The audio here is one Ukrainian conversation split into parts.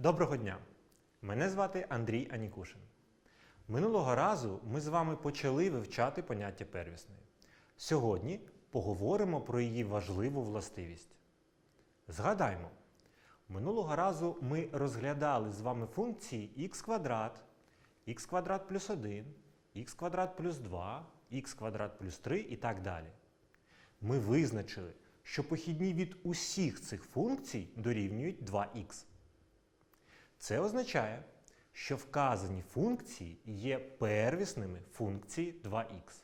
Доброго дня! Мене звати Андрій Анікушин. Минулого разу ми з вами почали вивчати поняття первісної. Сьогодні поговоримо про її важливу властивість. Згадаймо, минулого разу ми розглядали з вами функції х квадрат, х квадрат плюс 1, х квадрат плюс 2, х квадрат плюс 3 і так далі. Ми визначили, що похідні від усіх цих функцій дорівнюють 2х. Це означає, що вказані функції є первісними функції 2х.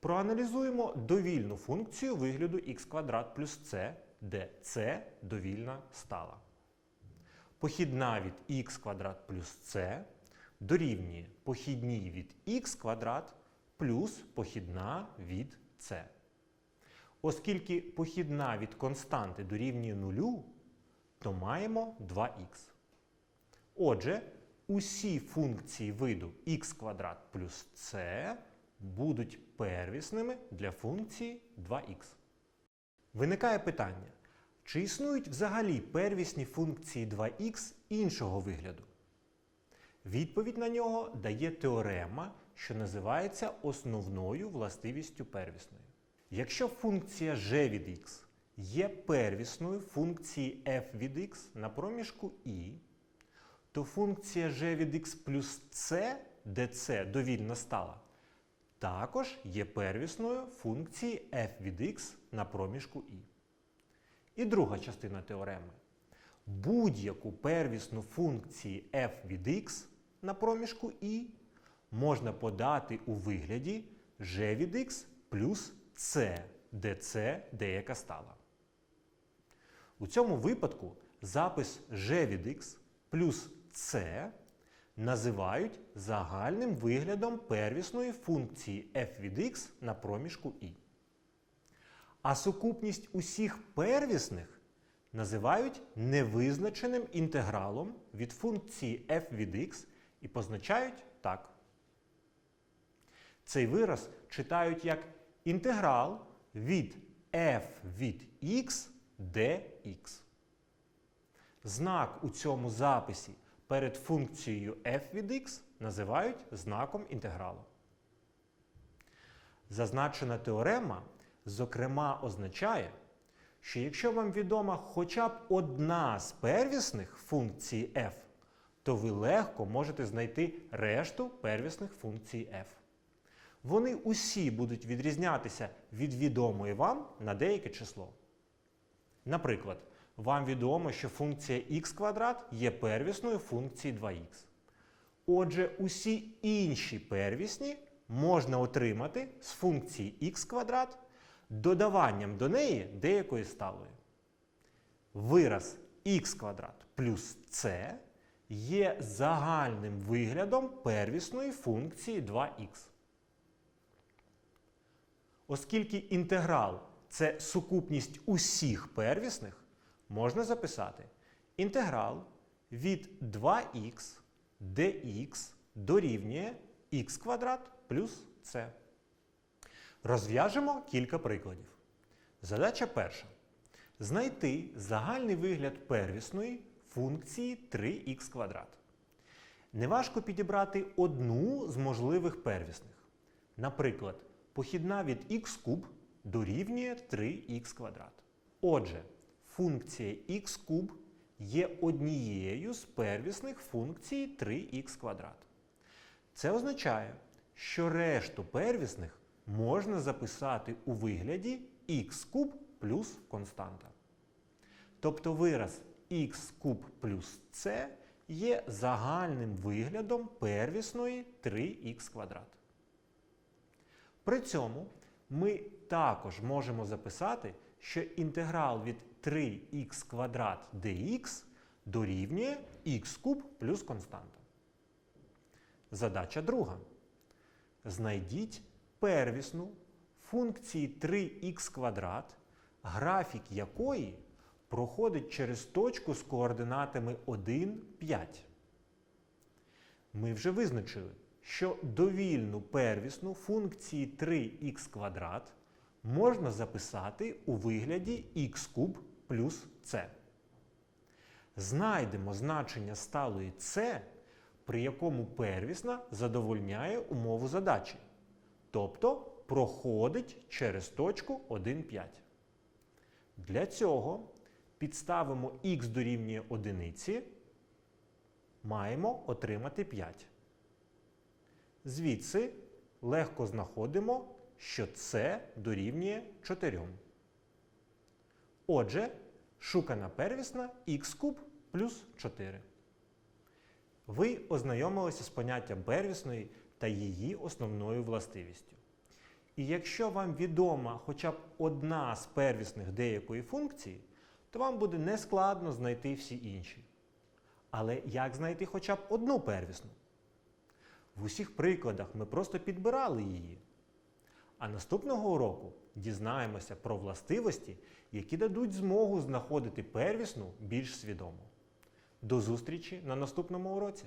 Проаналізуємо довільну функцію вигляду х квадрат плюс c, де c довільна стала. Похідна від х квадрат плюс c дорівнює похідній від х квадрат плюс похідна від c. Оскільки похідна від константи дорівнює нулю, то маємо 2х. Отже, усі функції виду х квадрат плюс c будуть первісними для функції 2х. Виникає питання, чи існують взагалі первісні функції 2х іншого вигляду? Відповідь на нього дає теорема, що називається основною властивістю первісної. Якщо функція g від x є первісною функції f від x на проміжку i, то функція g від x плюс c, де c довільна стала, також є первісною функції f від x на проміжку i. І друга частина теореми. Будь-яку первісну функції f від x на проміжку і можна подати у вигляді g від x плюс c, де c деяка стала. У цьому випадку запис g від x плюс c називають загальним виглядом первісної функції f від x на проміжку i. А сукупність усіх первісних називають невизначеним інтегралом від функції f від x і позначають так. Цей вираз читають як інтеграл від f від x dx. Знак у цьому записі перед функцією f від x називають знаком інтегралу. Зазначена теорема, зокрема, означає, що якщо вам відома хоча б одна з первісних функцій f, то ви легко можете знайти решту первісних функцій f. Вони усі будуть відрізнятися від відомої вам на деяке число. Наприклад, вам відомо, що функція х квадрат є первісною функції 2х. Отже, усі інші первісні можна отримати з функції х квадрат додаванням до неї деякої сталої. Вираз х квадрат плюс c є загальним виглядом первісної функції 2х. Оскільки інтеграл це сукупність усіх первісних, можна записати інтеграл від 2х dx дорівнює х квадрат плюс c. Розв'яжемо кілька прикладів. Задача перша. Знайти загальний вигляд первісної функції 3х квадрат. Неважко підібрати одну з можливих первісних. Наприклад, похідна від х куб дорівнює 3х квадрат. Отже, функція х куб є однією з первісних функцій 3х квадрат. Це означає, що решту первісних можна записати у вигляді х куб плюс константа. Тобто вираз х куб плюс c є загальним виглядом первісної 3х квадрат. При цьому ми також можемо записати, що інтеграл від 3х квадрат dx дорівнює х куб плюс константа. Задача друга. Знайдіть первісну функції 3х квадрат, графік якої проходить через точку з координатами 1, 5. Ми вже визначили, що довільну первісну функції 3х квадрат можна записати у вигляді х куб плюс c. Знайдемо значення сталої С, при якому первісна задовольняє умову задачі, тобто проходить через точку 1, 5. Для цього підставимо х дорівнює одиниці, маємо отримати 5. Звідси легко знаходимо, що це дорівнює 4. Отже, шукана первісна х куб плюс 4. Ви ознайомилися з поняттям первісної та її основною властивістю. І якщо вам відома хоча б одна з первісних деякої функції, то вам буде нескладно знайти всі інші. Але як знайти хоча б одну первісну? В усіх прикладах ми просто підбирали її. А наступного уроку дізнаємося про властивості, які дадуть змогу знаходити первісну більш свідомо. До зустрічі на наступному уроці!